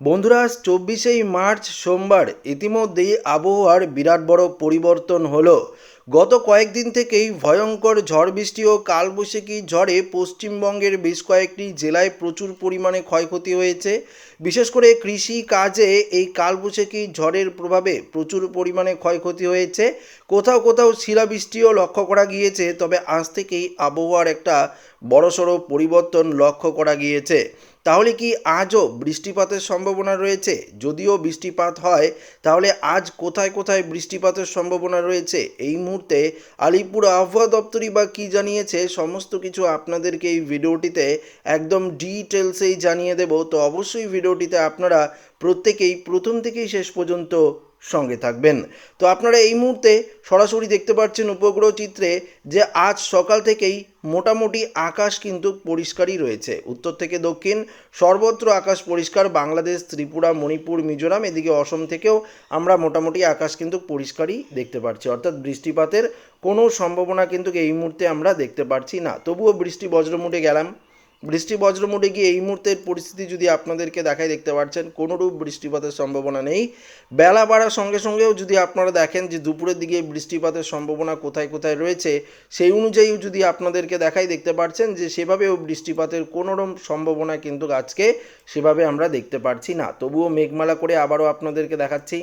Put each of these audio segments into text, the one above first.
বন্ধুরা চব্বিশেই মার্চ সোমবার। ইতিমধ্যেই আবহাওয়ার বিরাট বড় পরিবর্তন হলো। গত কয়েকদিন থেকেই ভয়ঙ্কর ঝড় বৃষ্টি ও কালবৈশাখী ঝড়ে পশ্চিমবঙ্গের বেশ কয়েকটি জেলায় প্রচুর পরিমাণে ক্ষয়ক্ষতি হয়েছে। বিশেষ করে কৃষি কাজে এই কালবৈশাখী ঝড়ের প্রভাবে প্রচুর পরিমাণে ক্ষয়ক্ষতি হয়েছে। কোথাও কোথাও শিলাবৃষ্টিও লক্ষ্য করা গিয়েছে, তবে আজ থেকেই আবহাওয়ার একটা বড়সড় পরিবর্তন লক্ষ্য করা গিয়েছে। তাহলে কি আজও বৃষ্টিপাতের সম্ভাবনা রয়েছে? যদিও বৃষ্টিপাত হয়, তাহলে আজ কোথায় কোথায় বৃষ্টিপাতের সম্ভাবনা রয়েছে? এই মুহূর্তে আলিপুর আবহাওয়া দপ্তরই বা কী জানিয়েছে? সমস্ত কিছু আপনাদেরকে এই ভিডিওটিতে একদম ডিটেলসেই জানিয়ে দেব। তো অবশ্যই ভিডিওটিতে আপনারা প্রত্যেকেই প্রথম থেকেই শেষ পর্যন্ত সঙ্গে থাকবেন। তো আপনারা এই মুহূর্তে সরাসরি দেখতে পাচ্ছেন উপগ্রহ চিত্রে যে আজ সকাল থেকেই মোটামুটি আকাশ কিন্তু পরিষ্কারই রয়েছে। উত্তর থেকে দক্ষিণ, সর্বত্র আকাশ পরিষ্কার, বাংলাদেশ, ত্রিপুরা, মণিপুর, মিজোরাম, এদিকে অসম থেকেও আমরা মোটামুটি আকাশ কিন্তু পরিষ্কারই দেখতে পাচ্ছি অর্থাৎ বৃষ্টিপাতের কোনো সম্ভাবনা কিন্তু এই মুহূর্তে আমরা দেখতে পাচ্ছি না। তবুও বৃষ্টি বজ্রমুটে গেলাম। বৃষ্টি বজ্রমুটে গিয়ে এই মুহূর্তের পরিস্থিতি যদি আপনাদেরকে দেখাই দেখতে পাচ্ছেন কোনোরূপ বৃষ্টিপাতের সম্ভাবনা নেই। বেলা বাড়ার সঙ্গে সঙ্গেও যদি আপনারা দেখেন যে দুপুরের দিকে বৃষ্টিপাতের সম্ভাবনা কোথায় কোথায় রয়েছে, সেই অনুযায়ীও যদি আপনাদেরকে দেখাই দেখতে পাচ্ছেন যে সেভাবেও বৃষ্টিপাতের কোনোরকম সম্ভাবনা কিন্তু আজকে সেভাবে আমরা দেখতে পাচ্ছি না। তবুও মেঘমালা করে আবারও আপনাদেরকে দেখাচ্ছি।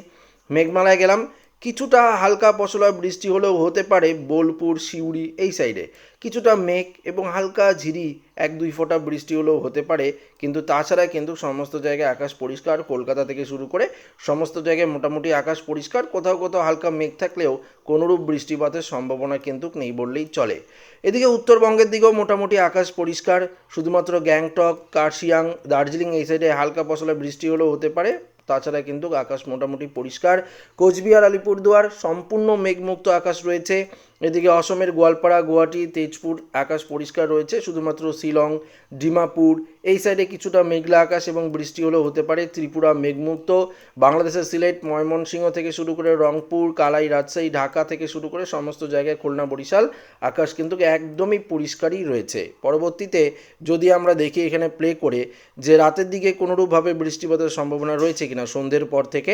মেঘমালায় গেলাম। কিছুটা হালকা পশলা বৃষ্টি হলেও হতে পারে বোলপুর, সিউড়ি এই সাইডে কিছুটা মেঘ এবং হালকা ঝিরি এক দুই ফোঁটা বৃষ্টি হলেও হতে পারে, কিন্তু তাছাড়া কিন্তু সমস্ত জায়গায় আকাশ পরিষ্কার। কলকাতা থেকে শুরু করে সমস্ত জায়গায় মোটামুটি আকাশ পরিষ্কার। কোথাও কোথাও হালকা মেঘ থাকলেও কোনোরূপ বৃষ্টিপাতের সম্ভাবনা কিন্তু নেই বললেই চলে। এদিকে উত্তরবঙ্গের দিকেও মোটামুটি আকাশ পরিষ্কার। শুধুমাত্র গ্যাংটক, কার্শিয়াং, দার্জিলিং এই সাইডে হালকা পশলা বৃষ্টি হলেও হতে পারে। তাছাড়া কিন্তু আকাশ মোটামুটি পরিষ্কার। কোচবিহার আলিপুরদুয়ার সম্পূর্ণ মেঘমুক্ত আকাশ রয়েছে। এদিকে অসমের গোয়ালপাড়া, গুয়াহাটি, তেজপুর আকাশ পরিষ্কার রয়েছে, শুধুমাত্র শিলং, ডিমাপুর, এই সাইডে কিছুটা মেঘলা আকাশ এবং বৃষ্টি হলেও হতে পারে, ত্রিপুরা মেঘমুক্ত, বাংলাদেশের সিলেট, ময়মনসিংহ থেকে শুরু করে রংপুর, কালাই, রাজশাহী, ঢাকা থেকে শুরু করে সমস্ত জায়গায় খুলনা, বরিশাল, আকাশ কিন্তু একদমই পরিষ্কারই রয়েছে। পরবর্তীতে যদি আমরা দেখি এখানে প্লে করে যে রাতের দিকে কোনোরূপভাবে বৃষ্টিপাতের সম্ভাবনা রয়েছে কিনা সন্ধ্যের পর থেকে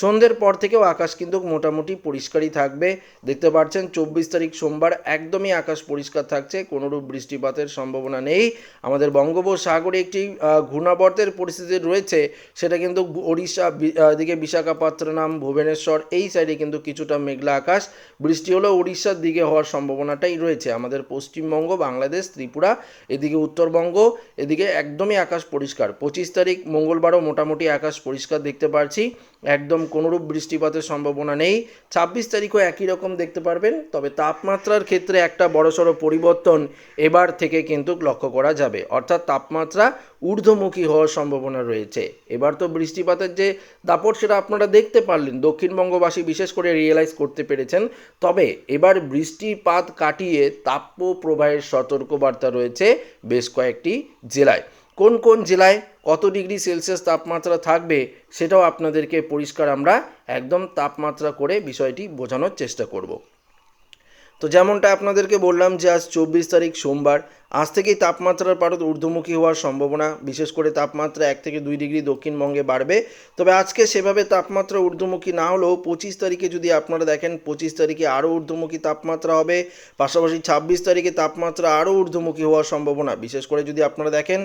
সন্ধ্যের পর থেকেও আকাশ কিন্তু মোটামুটি পরিষ্কারই থাকবে। দেখতে পাচ্ছেন, চব্বিশ তারিখ সোমবার একদমই আকাশ পরিষ্কার থাকছে, কোনোরূপ বৃষ্টিপাতের সম্ভাবনা নেই। আমাদের বঙ্গোপসাগরে একটি ঘূর্ণাবর্তের পরিস্থিতি রয়েছে, সেটা কিন্তু ওড়িশা দিকে বিশাখাপত্তনম, ভুবনেশ্বর, এই সাইডে কিন্তু কিছুটা মেঘলা আকাশ। বৃষ্টি হলেও উড়িষ্যার দিকে হওয়ার সম্ভাবনাটাই রয়েছে। আমাদের পশ্চিমবঙ্গ, বাংলাদেশ, ত্রিপুরা, এদিকে উত্তরবঙ্গ, এদিকে একদমই আকাশ পরিষ্কার। পঁচিশ তারিখ মঙ্গলবারও মোটামুটি আকাশ পরিষ্কার দেখতে পাচ্ছি একদম কোনোরূপ বৃষ্টিপাতের সম্ভাবনা নেই। ছাব্বিশ তারিখও একই রকম দেখতে পারবেন, তবে তাপমাত্রার ক্ষেত্রে একটা বড়সড় পরিবর্তন এবার থেকে কিন্তু লক্ষ্য করা যাবে। অর্থাৎ তাপমাত্রা ঊর্ধ্বমুখী হওয়ার সম্ভাবনা রয়েছে। এবার তো বৃষ্টিপাতের যে দাপট সেটা আপনারা দেখতে পারলেন, দক্ষিণবঙ্গবাসী বিশেষ করে রিয়েলাইজ করতে পেরেছেন। তবে এবার বৃষ্টিপাত কাটিয়ে তাপ্য প্রবাহের সতর্কবার্তা রয়েছে বেশ কয়েকটি জেলায়। কোন কোন জেলায় কত ডিগ্রি সেলসিয়াস তাপমাত্রা থাকবে সেটাও আপনাদেরকে পরিষ্কার আমরা একদম তাপমাত্রা করে বিষয়টি বোঝানোর চেষ্টা করব। তো যেমনটা আপনাদেরকে বললাম যে আজ চব্বিশ তারিখ সোমবার আজ থেকেই তাপমাত্রার পারদ ঊর্ধ্বমুখী হওয়ার সম্ভাবনা। বিশেষ করে তাপমাত্রা এক থেকে দুই ডিগ্রি দক্ষিণবঙ্গে বাড়বে। তবে আজকে সেভাবে তাপমাত্রা ঊর্ধ্বমুখী না হলেও পঁচিশ তারিখে যদি আপনারা দেখেন, পঁচিশ তারিখে আরও ঊর্ধ্বমুখী তাপমাত্রা হবে। পাশাপাশি ছাব্বিশ তারিখে তাপমাত্রা আরও ঊর্ধ্বমুখী হওয়ার সম্ভাবনা। বিশেষ করে যদি আপনারা দেখেন,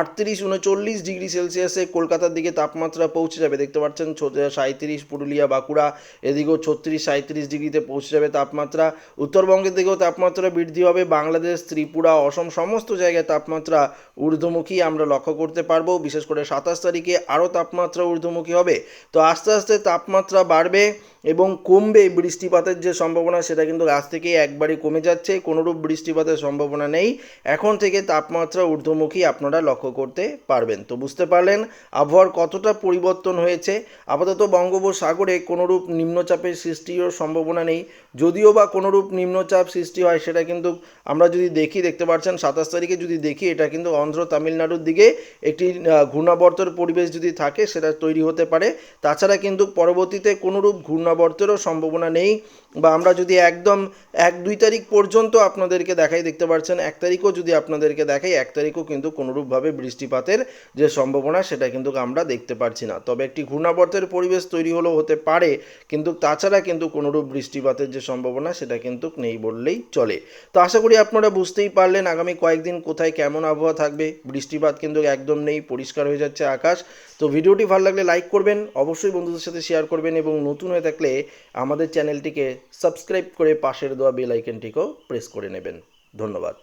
আটত্রিশ উনচল্লিশ ডিগ্রি সেলসিয়াসে কলকাতার দিকে তাপমাত্রা পৌঁছে যাবে। দেখতে পাচ্ছেন সাঁত্রিশ পুরুলিয়া, বাঁকুড়া, এদিকেও ছত্রিশ সাঁত্রিশ ডিগ্রিতে পৌঁছে যাবে তাপমাত্রা। উত্তরবঙ্গের দিকেও তাপমাত্রা বৃদ্ধি হবে। বাংলাদেশ, ত্রিপুরা, অসম সমস্ত জায়গায় তাপমাত্রা ঊর্ধ্বমুখী আমরা লক্ষ্য করতে পারব। বিশেষ করে সাতাশ তারিখে আরও তাপমাত্রা ঊর্ধ্বমুখী হবে। তো আস্তে আস্তে তাপমাত্রা বাড়বে এবং কমবে বৃষ্টিপাতের যে সম্ভাবনা, সেটা কিন্তু আজ থেকেই একবারই কমে যাচ্ছে। কোনোরূপ বৃষ্টিপাতের সম্ভাবনা নেই। এখন থেকে তাপমাত্রা ঊর্ধ্বমুখী আপনারা লক্ষ্য করতে পারবেন। তো বুঝতে পারলেন আবহাওয়ার কতটা পরিবর্তন হয়েছে? আপাতত বঙ্গোপসাগরে কোনোরূপ নিম্নচাপের সৃষ্টির সম্ভাবনা নেই। যদিও বা কোনোরূপ নিম্নচাপ সৃষ্টি হয়, সেটা কিন্তু আমরা যদি দেখি, দেখতে পাচ্ছেন সাতাশ তারিখে যদি দেখি, এটা কিন্তু অন্ধ্র তামিলনাড়ুর দিকে একটি ঘূর্ণাবর্তর পরিবেশ যদি থাকে, সেটা তৈরি হতে পারে। তাছাড়া কিন্তু পরবর্তীতে কোনোরূপ ঘূর্ণাবর্তেরও সম্ভাবনা নেই। বা আমরা যদি একদম এক দুই তারিখ পর্যন্ত আপনাদেরকে দেখাই, দেখতে পাচ্ছেন এক তারিখও যদি আপনাদেরকে দেখাই, এক তারিখও কিন্তু কোনোরূপভাবে বৃষ্টিপাতের যে সম্ভাবনা, সেটা কিন্তু আমরা দেখতে পারছি না। তবে একটি ঘূর্ণাবর্তের পরিবেশ তৈরি হলেও হতে পারে, কিন্তু তাছাড়া কিন্তু কোনোরূপ বৃষ্টিপাতের যে সম্ভাবনা, সেটা কিন্তু নেই বললেই চলে। তো আশা করি আপনারা বুঝতেই পারলেন আগামী কয়েকদিন কোথায় কেমন আবহাওয়া থাকবে। বৃষ্টিপাত কিন্তু একদম নেই, পরিষ্কার হয়ে যাচ্ছে আকাশ। তো ভিডিওটি ভালো লাগলে লাইক করবেন, অবশ্যই বন্ধুদের সাথে শেয়ার করবেন এবং নতুন হয়ে থাকলে আমাদের চ্যানেলটিকে সাবস্ক্রাইব করে পাশের দেওয়া বেল আইকনটিকেও প্রেস করে নেবেন। ধন্যবাদ।